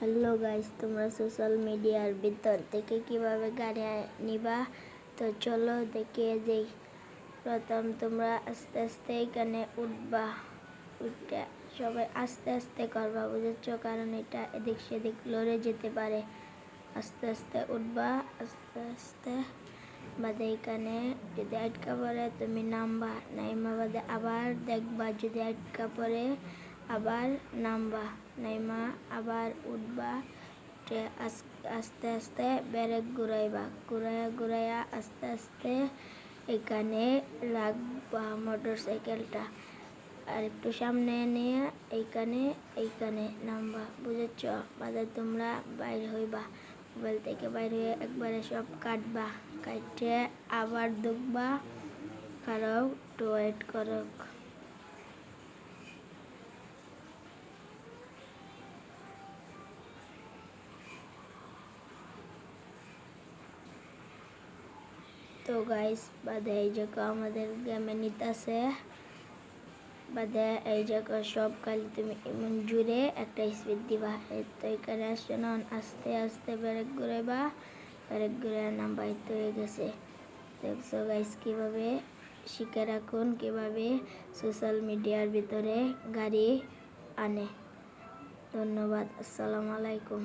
Hello guys, তোমরা social মিডিয়ার ভিতর থেকে কীভাবে গাড়ি নিবা? তো চলো দেখে যাই। প্রথম তোমরা আস্তে আস্তে এখানে উঠবা। উঠে সবাই আস্তে আস্তে করবা, বুঝেছ? কারণ এটা এদিক সেদিক লড়ে যেতে পারে। আস্তে আস্তে উঠবা, আস্তে আস্তে। বাদে এখানে যদি আটকা পড়ে, তুমি নামবা। নাইমা বাদে আবার দেখবা যদি আটকা পড়ে আবার নামবা। নাইমা, আবার উঠবা। উঠে আস- আস্তে আস্তে ব্যারেক ঘুরাইবা। ঘুরাইয়া ঘুরাইয়া আস্তে আস্তে এখানে রাখবা মোটর সাইকেলটা আর একটু সামনে নিয়ে এইখানে এইখানে নামবা। বুঝেছ? বাদে তোমরা বাইর হইবা। মোবাইল থেকে বাইর হয়ে একবারে সব কাটবা। কাটে আবার ঢুকবা। কারও একটু ওয়েট করুক। তো গাইস বাদে এই জায়গা আমাদের গেমে নিতেছে। বাদে এই জায়গা সব কালি তুমি এমন জুড়ে একটা স্পিড দিবা। তো এখানে আসছে না, আস্তে আস্তে ব্রেক ঘুরাইবা। ব্রেক ঘুরে নাম্বার হয়ে গেছে। দেখছ গাইস কীভাবে শিখে রাখুন কীভাবে সোশ্যাল মিডিয়ার ভিতরে গাড়ি আনে। ধন্যবাদ, আসসালামু আলাইকুম।